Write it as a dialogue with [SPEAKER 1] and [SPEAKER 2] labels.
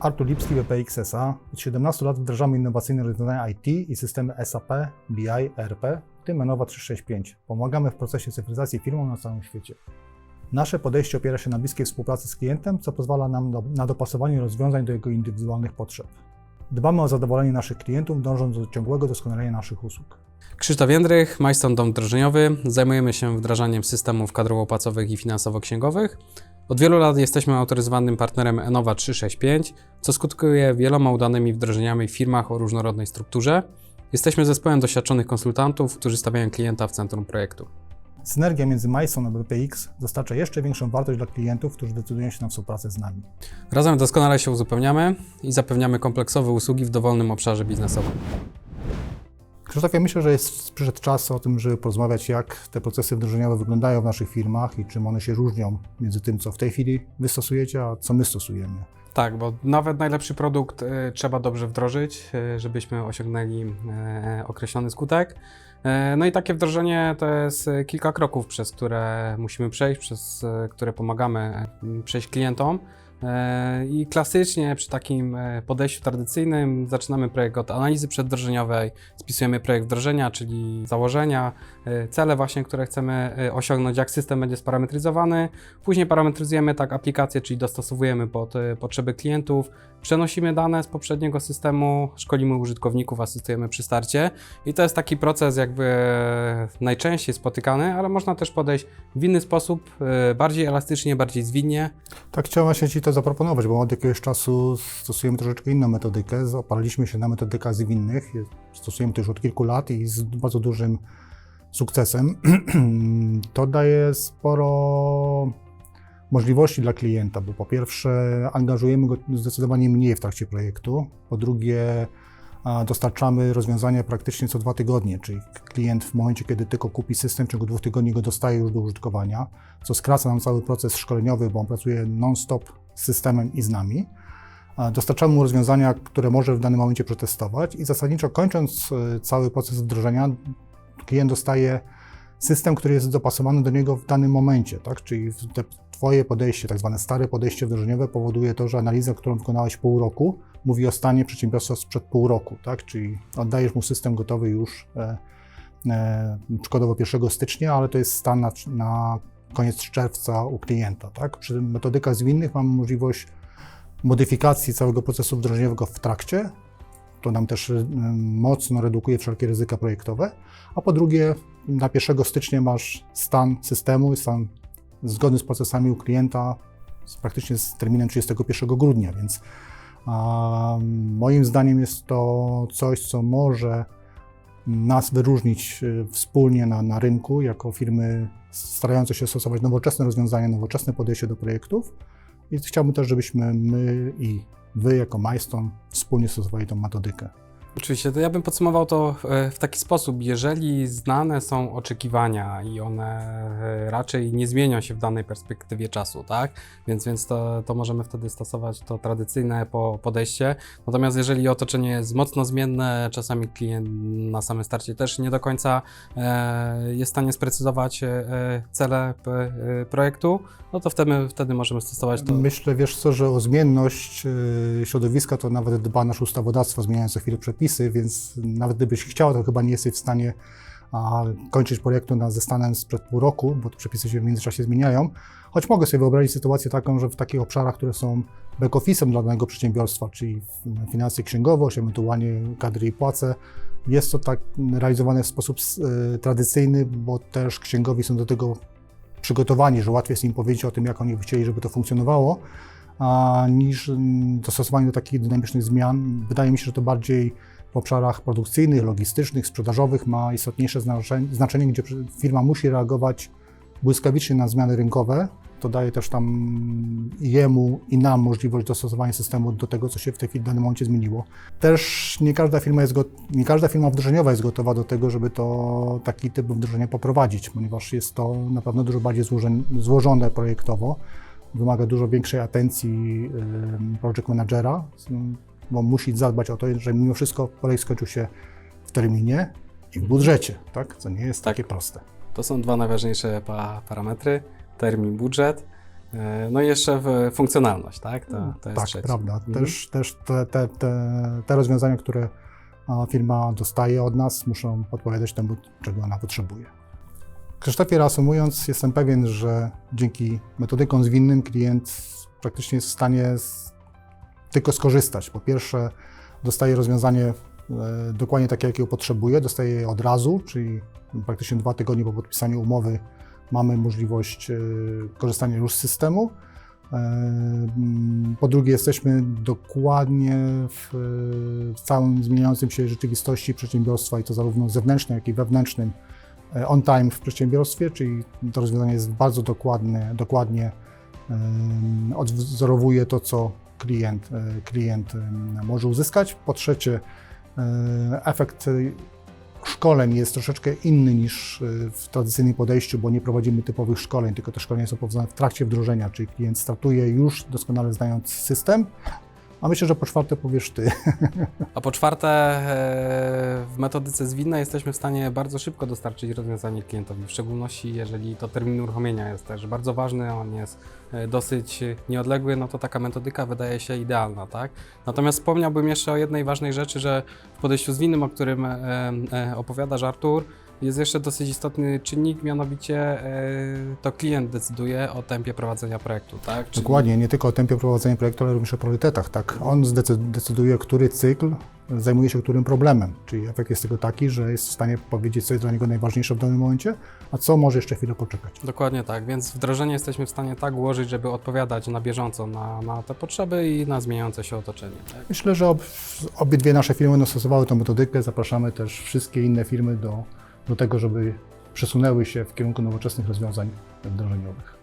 [SPEAKER 1] Artur Lipski, BPX SA. Od 17 lat wdrażamy innowacyjne rozwiązania IT i systemy SAP, BI, ERP, w tym Enova 365. Pomagamy w procesie cyfryzacji firmom na całym świecie. Nasze podejście opiera się na bliskiej współpracy z klientem, co pozwala nam do, na dopasowanie rozwiązań do jego indywidualnych potrzeb. Dbamy o zadowolenie naszych klientów, dążąc do ciągłego doskonalenia naszych usług.
[SPEAKER 2] Krzysztof Jędrych, Majston Dom Wdrożeniowy. Zajmujemy się wdrażaniem systemów kadrowo-płacowych i finansowo-księgowych. Od wielu lat jesteśmy autoryzowanym partnerem Enova 365, co skutkuje wieloma udanymi wdrożeniami w firmach o różnorodnej strukturze. Jesteśmy zespołem doświadczonych konsultantów, którzy stawiają klienta w centrum projektu.
[SPEAKER 1] Synergia między Majson a BPX dostarcza jeszcze większą wartość dla klientów, którzy decydują się na współpracę z nami.
[SPEAKER 2] Razem doskonale się uzupełniamy i zapewniamy kompleksowe usługi w dowolnym obszarze biznesowym.
[SPEAKER 1] Krzysztofie, myślę, że jest przyszedł czas o tym, żeby porozmawiać, jak te procesy wdrożeniowe wyglądają w naszych firmach i czym one się różnią między tym, co w tej chwili wy stosujecie, a co my stosujemy.
[SPEAKER 2] Tak, bo nawet najlepszy produkt y, trzeba dobrze wdrożyć, y, żebyśmy osiągnęli y, określony skutek. No i takie wdrożenie to jest kilka kroków, przez które musimy przejść, przez które pomagamy przejść klientom. Y, I klasycznie przy takim y, podejściu tradycyjnym zaczynamy projekt od analizy przedwdrożeniowej, spisujemy projekt wdrożenia, czyli założenia, cele właśnie, które chcemy y, osiągnąć, jak system będzie sparametryzowany. Później parametryzujemy tak aplikację, czyli dostosowujemy pod y, potrzeby klientów, przenosimy dane z poprzedniego systemu, szkolimy użytkowników, asystujemy przy starcie. I to jest taki proces jakby najczęściej spotykany, ale można też podejść w inny sposób, bardziej elastycznie, bardziej zwinnie.
[SPEAKER 1] Tak chciałem właśnie Ci to zaproponować, bo od jakiegoś czasu stosujemy troszeczkę inną metodykę. Oparliśmy się na metodykach zwinnych. Stosujemy to już od kilku lat i z bardzo dużym sukcesem. To daje sporo możliwości dla klienta, bo po pierwsze angażujemy go zdecydowanie mniej w trakcie projektu, po drugie dostarczamy rozwiązania praktycznie co dwa tygodnie, czyli klient w momencie, kiedy tylko kupi system, w ciągu dwóch tygodni go dostaje już do użytkowania, co skraca nam cały proces szkoleniowy, bo on pracuje non-stop z systemem i z nami. Dostarczamy mu rozwiązania, które może w danym momencie przetestować i zasadniczo kończąc e, cały proces wdrożenia, klient dostaje system, który jest dopasowany do niego w danym momencie, tak? Czyli te Twoje podejście, tak zwane stare podejście wdrożeniowe powoduje to, że analiza, którą wykonałeś pół roku, mówi o stanie przedsiębiorstwa sprzed pół roku, tak? Czyli oddajesz mu system gotowy już e, e, przykładowo 1 stycznia, ale to jest stan na, na koniec czerwca u klienta, tak? Przy metodykach zwinnych mamy możliwość modyfikacji całego procesu wdrożeniowego w trakcie, to nam też y, mocno redukuje wszelkie ryzyka projektowe. A po drugie, na 1 stycznia masz stan systemu, stan zgodny z procesami u klienta, praktycznie z terminem 31 grudnia, więc a, moim zdaniem jest to coś, co może nas wyróżnić y, wspólnie na, na rynku jako firmy starające się stosować nowoczesne rozwiązania, nowoczesne podejście do projektów. I chciałbym też, żebyśmy my i Wy jako Majston wspólnie stosowali tą metodykę.
[SPEAKER 2] Oczywiście, to ja bym podsumował to e, w taki sposób. Jeżeli znane są oczekiwania i one e, raczej nie zmienią się w danej perspektywie czasu, tak? Więc, więc to, to możemy wtedy stosować to tradycyjne po, podejście. Natomiast jeżeli otoczenie jest mocno zmienne, czasami klient na samym starcie też nie do końca e, jest w stanie sprecyzować cele projektu, no to wtedy, wtedy możemy stosować to.
[SPEAKER 1] Myślę, wiesz co, że o zmienność środowiska to nawet dba nasze ustawodawstwo, zmieniając co chwilę przepisy, więc nawet gdybyś chciał, to chyba nie jesteś w stanie a, kończyć projektu na, ze stanem sprzed pół roku, bo te przepisy się w międzyczasie zmieniają. Choć mogę sobie wyobrazić sytuację taką, że w takich obszarach, które są back-office'em dla danego przedsiębiorstwa, czyli finanse, księgowość, ewentualnie kadry i płace, jest to tak realizowane w sposób y, tradycyjny, bo też księgowi są do tego przygotowani, że łatwiej jest im powiedzieć o tym, jak oni by chcieli, żeby to funkcjonowało, niż mm, dostosowanie do takich dynamicznych zmian. Wydaje mi się, że to bardziej w obszarach produkcyjnych, logistycznych, sprzedażowych ma istotniejsze znaczenie, gdzie firma musi reagować błyskawicznie na zmiany rynkowe. To daje też tam jemu i nam możliwość dostosowania systemu do tego, co się w tej chwili w danym momencie zmieniło. Też nie każda firma jest nie każda firma wdrożeniowa jest gotowa do tego, żeby to taki typ wdrożenia poprowadzić, ponieważ jest to na pewno dużo bardziej złożone projektowo. Wymaga dużo większej atencji project managera, bo musi zadbać o to, że mimo wszystko projekt skończył się w terminie i w budżecie, tak? Co nie jest
[SPEAKER 2] Tak.
[SPEAKER 1] takie proste.
[SPEAKER 2] To są dwa najważniejsze pa parametry: termin, budżet. E, No i jeszcze funkcjonalność, tak? To, to jest
[SPEAKER 1] tak,
[SPEAKER 2] trzeci.
[SPEAKER 1] prawda.
[SPEAKER 2] Mhm.
[SPEAKER 1] Też, też te, te, te, te rozwiązania, które firma dostaje od nas, muszą odpowiadać temu, czego ona potrzebuje. Krzysztofie, reasumując, jestem pewien, że dzięki metodykom zwinnym klient praktycznie jest w stanie tylko skorzystać. Po pierwsze, dostaje rozwiązanie e, dokładnie takie, jakiego potrzebuje, dostaje je od razu, czyli praktycznie dwa tygodnie po podpisaniu umowy mamy możliwość e, korzystania już z systemu. E, Po drugie, jesteśmy dokładnie w, w całym zmieniającym się rzeczywistości przedsiębiorstwa i to zarówno zewnętrznym, jak i wewnętrznym on time w przedsiębiorstwie, czyli to rozwiązanie jest bardzo dokładne, dokładnie odwzorowuje to, co klient, e, klient może uzyskać. Po trzecie, e, efekt e, szkoleń jest troszeczkę inny niż e, w tradycyjnym podejściu, bo nie prowadzimy typowych szkoleń, tylko te szkolenia są prowadzone w trakcie wdrożenia, czyli klient startuje już doskonale znając system. A myślę, że po czwarte powiesz ty.
[SPEAKER 2] A po czwarte, e, w metodyce zwinnej jesteśmy w stanie bardzo szybko dostarczyć rozwiązanie klientowi, w szczególności jeżeli to termin uruchomienia jest też bardzo ważny, on jest e, dosyć nieodległy, no to taka metodyka wydaje się idealna, tak? Natomiast wspomniałbym jeszcze o jednej ważnej rzeczy, że w podejściu zwinnym, o którym e, opowiadasz Artur, jest jeszcze dosyć istotny czynnik, mianowicie e, to klient decyduje o tempie prowadzenia projektu, tak? Czyli-
[SPEAKER 1] Dokładnie, nie tylko o tempie prowadzenia projektu, ale również o priorytetach. Tak? On decyduje, który cykl zajmuje się którym problemem. Czyli efekt jest tego taki, że jest w stanie powiedzieć, co jest dla niego najważniejsze w danym momencie, a co może jeszcze chwilę poczekać.
[SPEAKER 2] Dokładnie tak, więc wdrożenie jesteśmy w stanie tak ułożyć, żeby odpowiadać na bieżąco na, na te potrzeby i na zmieniające się otoczenie. Tak?
[SPEAKER 1] Myślę, że ob, obydwie nasze firmy będą stosowały tę metodykę. Zapraszamy też wszystkie inne firmy do, do tego, żeby przesunęły się w kierunku nowoczesnych rozwiązań wdrożeniowych.